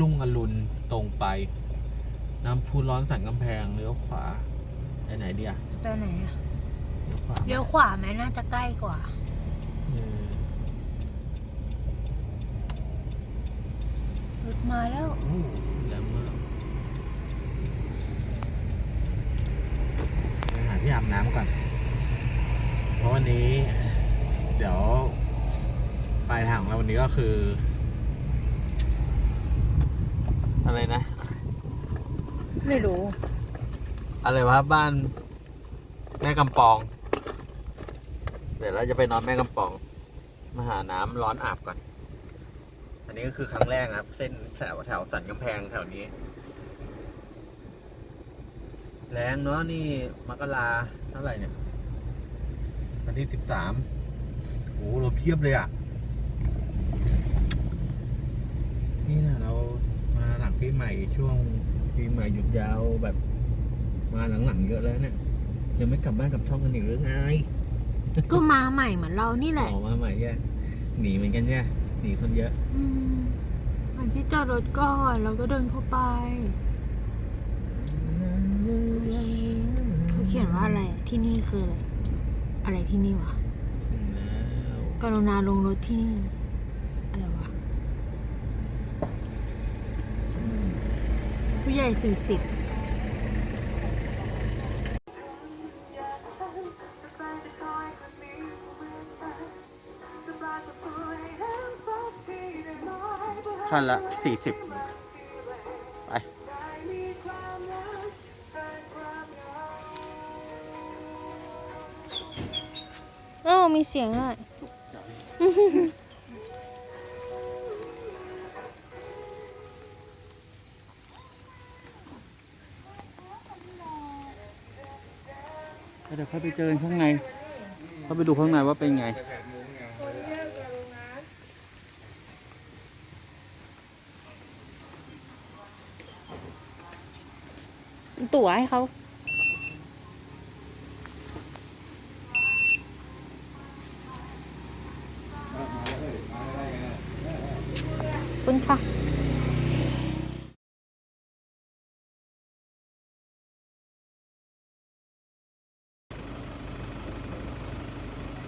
ลุงอรุณตรงไป น้ำพุร้อนสันกำแพงเลี้ยวขวาไปไหนดีอะไปไหนอะเลี้ยวขวาเลี้ยวขวาไหมน่าจะใกล้กว่า เออรถมาแล้ว โอ้แหลมมากไปหาที่อาบน้ำก่อน เพราะวันนี้ เดี๋ยวปลายทางของเราวันนี้ก็คือ อะไรนะ ไม่รู้ อะไรวะบ้านแม่กำปอง เดี๋ยวเราจะไปนอนแม่กำปอง มาหาน้ำร้อนอาบก่อน อันนี้ก็คือครั้งแรกนะครับ เส้นแถวแถวสันกำแพงแถวนี้ แรงเนาะนี่มกราเท่าไหร่เนี่ยวันที่สิบสามโอ้โหเราเพียบเลยอะ นี่นะเรามาหลัง ปีใหม่ช่วงปีใหม่หยุดยาวแบบ มาหลังๆเยอะแล้วเนี่ยยังไม่กลับบ้านกลับช่องกันอีกหรือไงก็มาใหม่เหมือนเรานี่แหละออกมาใหม่แย่หนีเหมือนกันแย่หนีคนเยอะ อืมวันที่จอดรถก่อนเราก็เดินเข้าไปเขาเขียนว่าอะไรที่นี่คืออะไรอะไรที่นี่วะถึงแล้วกรุณาลงรถที่นี่ อะไรวะ ผู้ ใหญ่สี่สิบท่านละสี่สิบไปโอ้มีเสียงด้ว เขาไปเจอข้างในเขาไปดูข้างในว่าเป็นไง ตั๋วให้เขา คุณค่ะ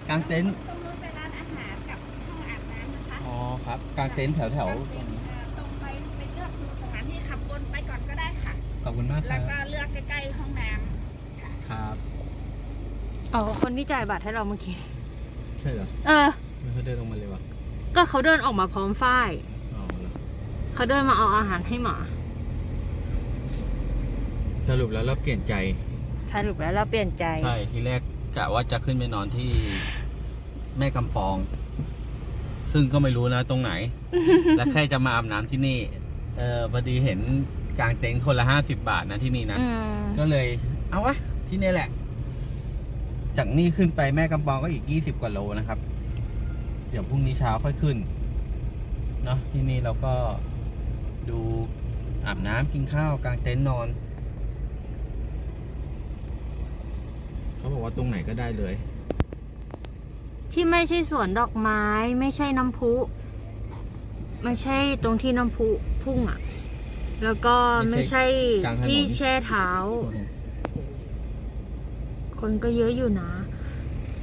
กาง เต็นท์ตรงนู้นเป็นร้านอาหารกับห้องอาบน้ำนะคะอ๋อครับ กางเต็นท์แถวแถวเอ่อตรงไปไปเลือกดูสถานที่ขับวนไปก่อนก็ได้ค่ะ ขอบคุณมากคแล้รัวบก็เลือกใกล้ๆห้องน้ำค่ะ ครับอ๋อคนที่จ่ายบัตรให้เราเมื่อกี้ ใช่เหรอเออ ไม่เขาเดินลงมาเลยวะก็เขาเดินออกมาพร้อมฝ้าย อ๋อเหรอเขาเดินมาเอาอาหารให้หมาสรุปแล้วเราเปลี่ยนใจ สรุปแล้วเราเปลี่ยนใจ ใช่ทีแรกกะว่าจะขึ้นไปนอนที่ แม่กำปอง ซึ่งก็ไม่รู้นะตรงไหน และแค่จะมาอาบน้ำที่นี่ เออพอดีเห็นกางเต็นท์คนละห้าสิบบาทนะที่นี่นะ อืมก็เลย เอาวะ ที่นี่แหละ จากนี่ขึ้นไปแม่กำปองก็อีกยี่สิบกว่าโลนะครับ เดี๋ยวพรุ่งนี้เช้าค่อยขึ้น เนาะที่นี่เราก็ดูอาบน้ำกินข้าวกางเต็นท์นอน เขาบอกว่าตรงไหนก็ได้เลย ที่ไม่ใช่สวนดอกไม้ ไม่ใช่น้ำพุ ไม่ใช่ตรงที่น้ำพุพุ่งอะ แล้วก็ไม่ใช่ใชที่แช่เท้า คนก็เยอะอยู่นะ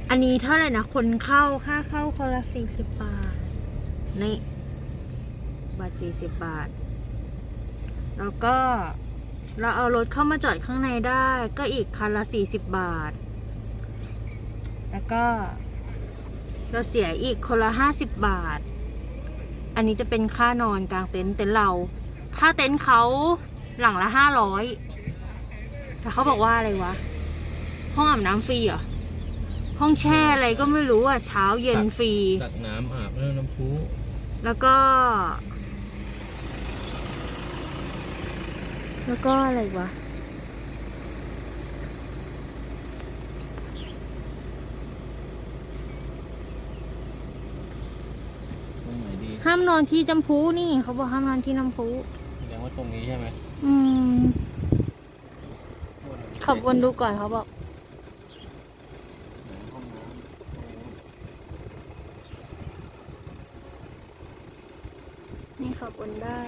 อันนี้เท่าไหร่นะ คนเข้าค่าเข้าคนละสี่สิบบาท นี่บาทสี่สิบบาท แล้วก็เราเอารถเข้ามาจอดข้างในได้ ก็อีกคันละสี่สิบบาท แล้วก็ เราเสียอีกคนละห้าสิบบาท อันนี้จะเป็นค่านอนกลางเต็นท์เต็นท์เราค่าเต็นท์เขาหลังละห้าร้อยแต่เขาบอกว่าอะไรวะ ห้องอาบน้ำฟรีเหรอ ห้องแช่อะไรก็ไม่รู้อะ เช้าเย็นฟรี ตักน้ำอาบแล้วน้ำพุแล้วก็ แล้วก็อะไรวะ ตรงไหนดีห้ามนอนที่น้ำพุนี่ เขาบอกห้ามนอนที่น้ำพุแสดงว่าตรงนี้ใช่ไหมอืม ขับวนดูก่อนเขาบอก ห้องน้ำนี่ขับวนได้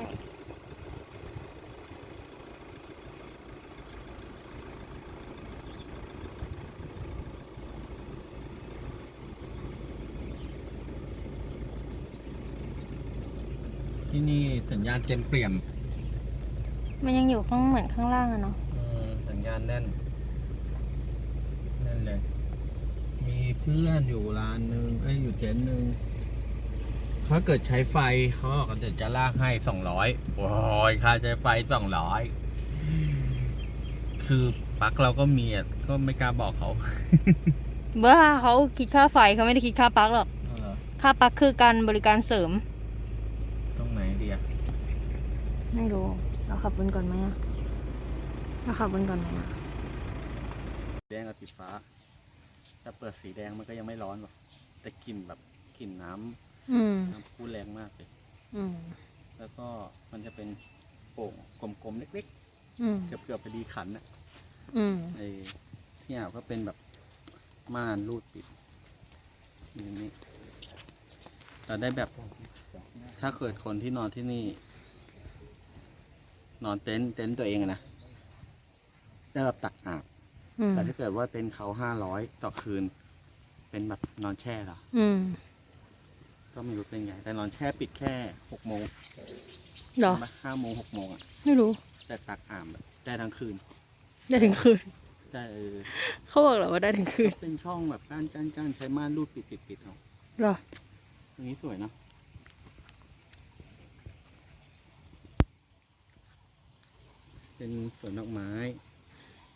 ที่นี่ สัญญาณเต็มเปี่ยมมันยังอยู่ข้างเหมือนข้างล่างอะเนาะเออสัญญาณแน่นแน่นเลย มีเพื่อนอยู่ร้านหนึ่งเอ้ยอยู่เต็นท์หนึ่งถ้าเกิดใช้ไฟเขาบอกว่าเดี๋ยวจะลากให้สองร้อยโอ้ยค่าใช้ไฟสองร้อยคือปลั๊กเราก็มีอะก็ไม่กล้าบอกเขาเบ้าเขาคิดค่าไฟเขาไม่ได้คิดค่าปลั๊กหรอกเอาเหรอค่าปลั๊กคือการบริการเสริม ตรงไหนดีอะ ไม่รู้ เราขับบนก่อนไหมอะเราขับบนก่อนไหมอะแดงกับสีฟ้า ถ้าเปิดสีแดงมันก็ยังไม่ร้อนหรอกแต่กลิ่นแบบกลิ่นน้ำอืมน้ำพุแรงมากเลย อืม แล้วก็มันจะเป็นโป่งกลมๆเล็กอืม ๆ เกือบๆไปดีขันน่ะอืม ไอ้ที่อ่าวก็เป็นแบบม่านรูดปิดอย่างนี้แต่ได้แบบ ถ้าเกิดคนที่นอนที่นี่ นอนเต็นท์เต็นท์ตัวเองอะนะได้แบบตักอาบอืมแต่ถ้าเกิดว่าเต็นท์เขาห้าร้อยต่อคืน เป็นแบบนอนแช่เหรอ อืมก็ไม่รู้เป็นไง แต่นอนแช่ปิดแค่หกโมงเหรอห้าโมงหกโมงอะ ไม่รู้ แต่ตักอ่ามแบบได้ทั้งคืน ได้ถึงคืน ได้เออเขาบอกเหรอว่าได้ถึงคืนเป็นช่องแบบก้านก้านก้านใช้ม่านรูดปิดปิดปิดเอาเหรอ ตรงนี้สวยเนอะ เป็นสวนดอกไม้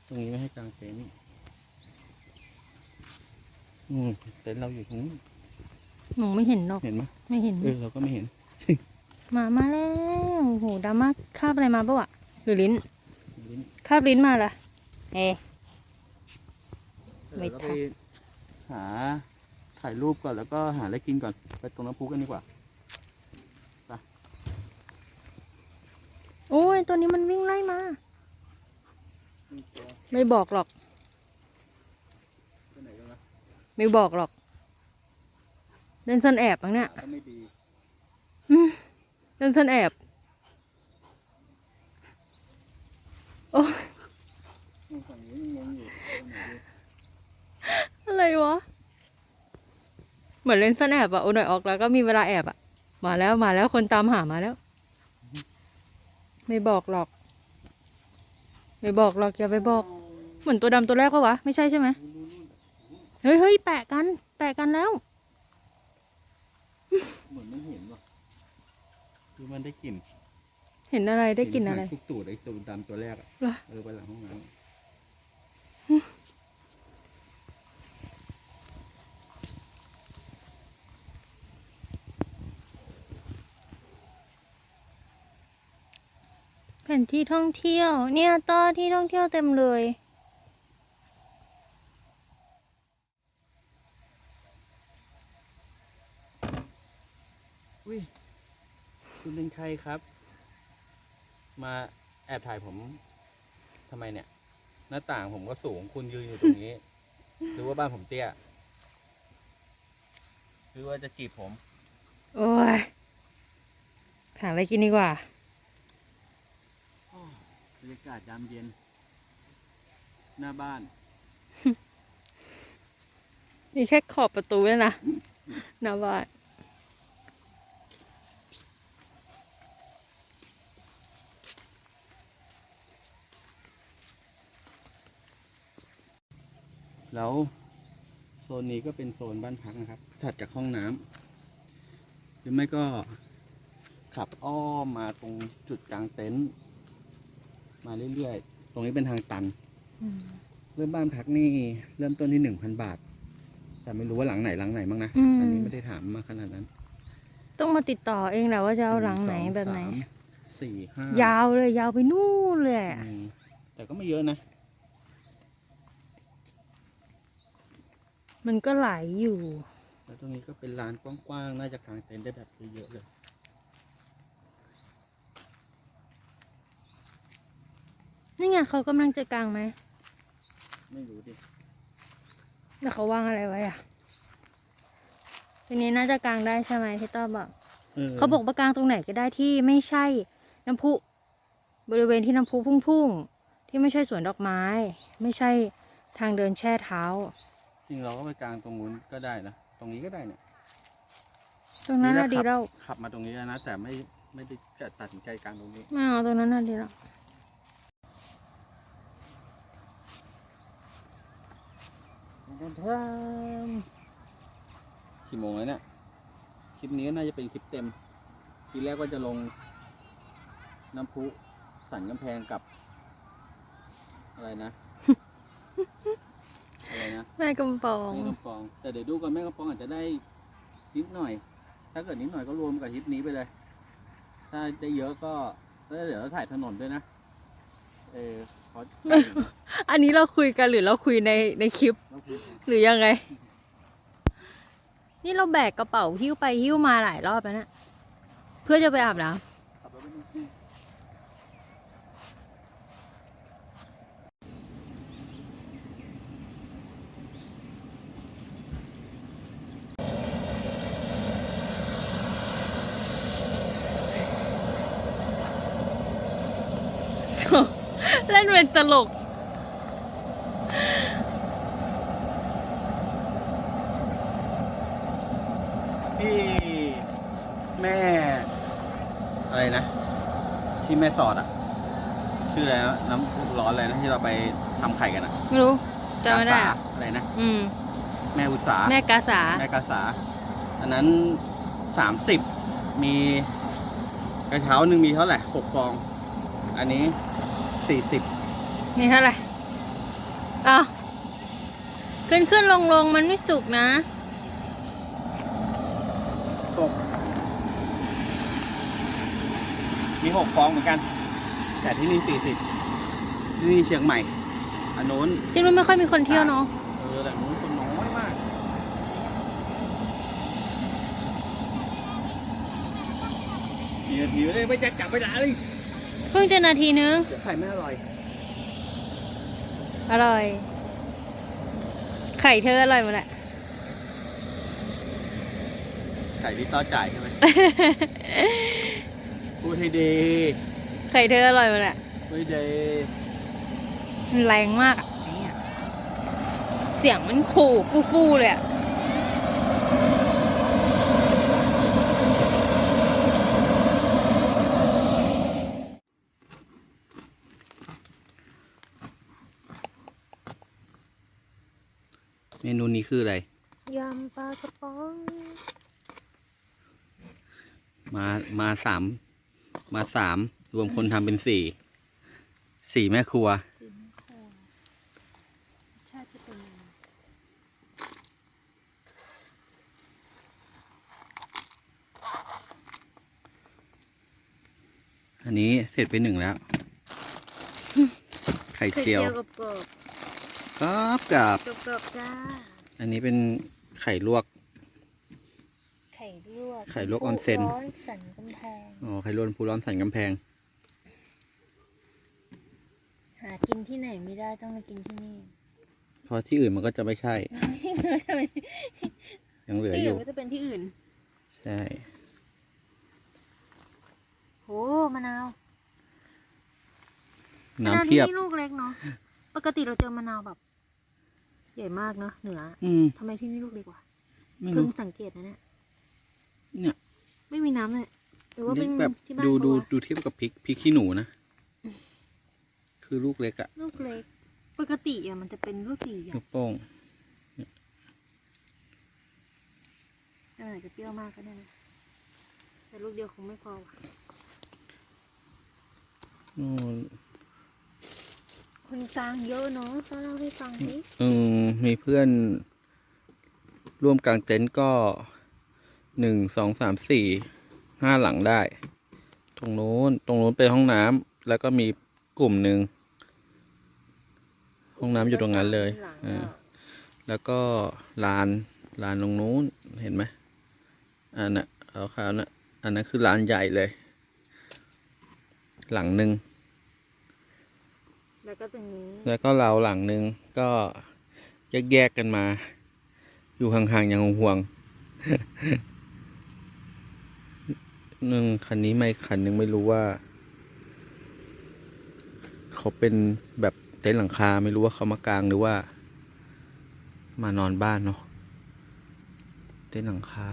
ตรงนี้ไม่ให้กางเต็นท์อืมเต็นท์เราอยู่ตรงนี้นหนูไม่เห็นหรอกเห็นไหมไม่เห็น เออเราก็ไม่เห็น มา มาแล้วโอ้โหดราม่าคาบอะไรมาปะวะหรือลิ้น ลิ้นคาบลิ้นมาละเอะไม่เดี๋ยวเราทัไปนหาถ่ายรูปก่อนแล้วก็หาอะไรกินก่อน ไปตรงน้ำพุกันดีกว่า โอ้ย ตัวนี้มันวิ่งไล่มา ไม่บอกหรอกไปไหนกันนะไม่บอกหรอก เดินซ่อนแอบมั้งเนี่ยก็ไม่ดีเดินซ่อนแอบ โอ้ยฝั่งนี้ยังงงอยู่ตรงไหนดีอะไรวะ เหมือนเล่นซ่อนแอบอะโอ้หน่อยออกแล้วก็มีเวลาแอบอะมาแล้วมาแล้วคนตามหามาแล้ว ไม่บอกหรอก ไม่บอกหรอกอย่าไปบอก เหมือนตัวดำตัวแรกปะวะ ไม่ใช่ใช่ไหมเฮ้ยเฮ้ยแปะกัน แปะกันแล้ว เหมือนไม่เห็นว่ะคือมันได้กลิ่น เห็นอะไรได้กลินอะไร ทุกตูดไอ้ตัวดำตัวแรกอะเหรอ เออไปหลังห้องน้ำ นที่ท่องเที่ยว เนี่ยต่อที่ท่องเที่ยวเต็มเลย อุ้ย คุณเป็นใครครับ มาแอบถ่ายผมทำไมเนี่ย หน้าต่างผมก็สูงคุณยืนอยู่ตรงนี้ หรือว่าบ้านผมเตี้ย หรือว่าจะจีบผม โอ้ยหาอะไรกินดีกว่าบ รรยากาศยามเย็น หน้าบ้าน มีแค่ขอบประตูเนี่ยนะหน้าบ้านแล้วโซนนี้ก็เป็นโซนบ้านพักนะครับ ถัดจากห้องน้ำหรือไม่ก็ขับอ้อมมาตรงจุดกลางเต็นท์ มาเรื่อยๆ ตรงนี้เป็นทางตันอืมเริ่มบ้านพักนี่เริ่มต้นที่หนึ่งพันบาท แต่ไม่รู้ว่าหลังไหนหลังไหนบ้างนะ อืม อันนี้ไม่ได้ถามมาขนาดนั้นต้องมาติดต่อเองแหละว่าจะเอาหลังไหนนึ่สอแบบไหนสามสี่ห้ายาวเลยยาวไปนู่นเลยอะอืมแต่ก็ไม่เยอะนะ มันก็ไหลอยู่ แล้วตรงนี้ก็เป็นลานกว้างๆ น่าจะกางเต็นท์ได้แบบเยอะๆเลย นี่ไงเขากำลังจะกางไหม ไม่รู้ดิ แล้วเขาวางอะไรไว้อะทีนี้น่าจะกางได้ใช่ไหมที่ต้อบอก เขาบอกว่ากางตรงไหนก็ได้ที่ไม่ใช่น้ำพุบริเวณที่น้ำพุพุ่งๆ ที่ไม่ใช่สวนดอกไม้ ไม่ใช่ทางเดินแช่เท้า จริงเราก็ไปกางตรงนู้นก็ได้นะ ตรงนี้ก็ได้เนี่ยตรงนั้นน่ะนี่ดีแหละครับแล้วขับมาตรงนี้แล้วนะแต่ไม่ไม่ได้จะตัดสินใจกลางตรงนี้ ไม่เอาตรงนั้นน่ะดีแล้ว กี่โมงแล้วเนี่ย คลิปนี้น่าจะเป็นคลิปเต็ม ทีแรกว่าจะลงน้ำพุสันกำแพงกับ อะไรนะ อะไรนะ แม่กำปอง แม่กำปอง แต่เดี๋ยวดูกันแม่กำปองอาจจะได้นิดหน่อย ถ้าเกิดนิดหน่อยก็รวมกับคลิปนี้ไปเลย ถ้าได้เยอะก็แล้วเดี๋ยวเราถ่ายถนนด้วยนะ เออ เพราะอันนี้เราคุยกันหรือเราคุยในในคลิปเราคุยกันหรือยังไง นี่เราแบกกระเป๋าหิ้วไปหิ้วมาหลายรอบแล้วเนะเพื่อจะไปอาบน้ขับรถไปดูำ เล่นเป็นตลก ที่แม่ อะไรนะ ที่แม่สอดอะชื่ออะไรนะน้ำร้อนอะไรนะที่เราไปทำไข่กันอะไม่รู้จำไม่ได้กาอะสาอะไรนะ อืม แม่อุตสาแม่กาสา แม่กาสาอันนั้นสามสิบมีกระเช้าหนึ่งมีเท่าไหร่หกฟอง อันนี้ สี่สิบนี่เท่าไหร่อ้าวขึ้นขึ้นลงลงมันไม่สุกนะตกมีหกฟองเหมือนกัน แต่ที่นี่สี่สิบที่นี่เชียงใหม่ อันนู้นที่นู้นไม่ค่อยมีคนเที่ยวเนาะเออแต่นู้นคนน้อยมากกี่นาทีไม่ได้ไม่จะจับเวลาเลย เพิ่งจะนาทีนึง เดี๋ยวไข่ไม่อร่อย อร่อย ไข่เธออร่อยหมดแหละ ไข่ที่ต้อจ่ายใช่ไหม พูดให้ดีไข่เธออร่อยหมดแหละพูดให้ดีมันแรงมากอะเสียงมันขู่ฟู่ๆเลยอะ คืออะไรยำปลากระป๋องมามาสามมาสามรวมคนทำเป็นสี่สี่แม่ครัวชาติจะเป็นยังไงอันนี้เสร็จไปหนึ่งแล้ว ไข่ไข่เจีเจียยววกับกรอบครับกับกรอบกรอบๆจ้า อันนี้เป็นไข่ลวก ไข่ลวกไข่ลวกออนเซ็น ร้อนสันกำแพง อ๋อไข่ลวกภูร้อนสันกำแพง หากินที่ไหนไม่ได้ต้องมากินที่นี่เพราะที่อื่นมันก็จะไม่ใช่ ยังเหลือที่ออื่ยู่นก็จะเป็นที่อื่น ใช่โหมะนาวน้ำมะาวเพียบ ที่นี่ลูกเล็กเนาะ ปกติเราเจอมะนาวแบบ ใหญ่มากเนาะเหนืออืม ทำไมที่นี่ลูกเล็กวะไม่เพิ่งรู้สังเกตนะเนี่ยเนี่ยไม่มีน้ำเลยหรือว่าเป็นแบบที่บ้านดูดูเขาวะดูเทียบกับพริกพริกขี้หนูนะ คือลูกเล็กอะลูกเล็ก ปกติอะมันจะเป็นลูกใหญ่ลูกโป้งๆแต่อาจจะเปรี้ยวมากก็ได้นะแต่ลูกเดียวคงไม่พอว่ะนู่น คนกลางเยอะเนาะต้องเล่าให้ฟังสิเออมีเพื่อน ร่วมกลางเต็นท์ก็หนึ่งสองสามสี่ห้าหลังได้ ตรงนู้นตรงนู้นเป็นห้องน้ำแล้วก็มีกลุ่มหนึ่งห้องน้ำอยู่ตรงนั้นเลยหงเออแล้วก็ลานลานตรงนู้นเห็นไหมอันน่ะเอาขาวๆน่ะอันนั้นคือลานใหญ่เลย หลังหนึ่ง แล้วก็ตรงนี้แล้วก็เราหลังนึงก็แยกๆกันมา อยู่ห่างๆอย่างห่วงหนึ่งคันนี้ไม่คันหนึ่งไม่รู้ว่า เขาเป็นแบบเต็นท์หลังคาไม่รู้ว่าเขามากลางหรือว่า มานอนบ้านเนาะเต็นท์หลังคา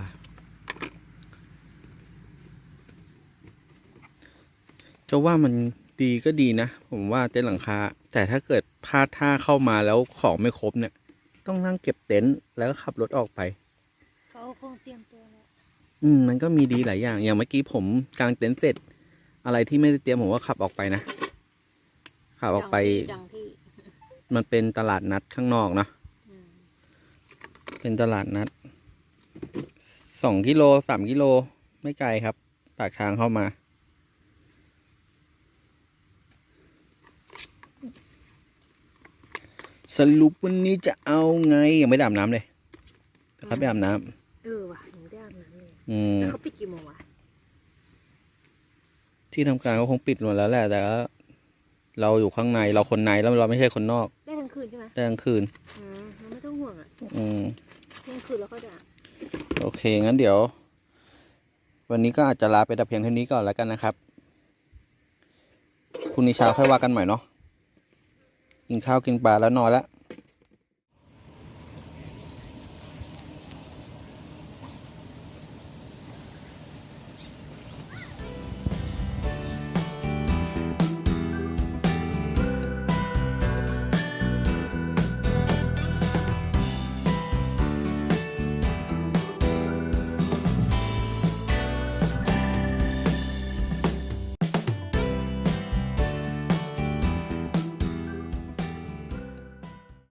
จะว่ามัน ดีก็ดีนะ ผมว่าเต็นท์หลังคา แต่ถ้าเกิดพลาดท่าเข้ามาแล้วของไม่ครบเนี่ย ต้องนั่งเก็บเต็นท์แล้วก็ขับรถออกไป เขาคงเตรียมตัวแล้ว อืมมันก็มีดีหลายอย่าง อย่างเมื่อกี้ผมกางเต็นท์เสร็จ อะไรที่ไม่ได้เตรียมผมก็ขับออกไปนะ ขับออกไป ดังที่มันเป็นตลาดนัดข้างนอกเนาะ อืมเป็นตลาดนัดสองกิโลสามกิโลไม่ไกลครับปากทางเข้ามา สรุปวันนี้จะเอาไงยังไม่ได้อาบน้ำเลยแต่เขาไปอาบน้ำเออว่ะหนูได้อาบน้ำเลยอืม แล้วเขาปิดกี่โมงวะที่ทำการก็คงปิดหมดแล้วแหละแต่ก็เราอยู่ข้างในเราคนในแล้วเราไม่ใช่คนนอกได้ทั้งคืนใช่ไหมได้กลางคืน อืมเราไม่ต้องห่วงอะอืม เที่ยงคืนแล้วก็จะโอเค งั้นเดี๋ยว วันนี้ก็อาจจะลาไปแต่เพียงเท่านี้ก่อนแล้วกันนะครับพรุ่งนี้เช้าค่อยว่ากันใหม่เนาะ กินข้าวกินปลาแล้วนอนแล้ว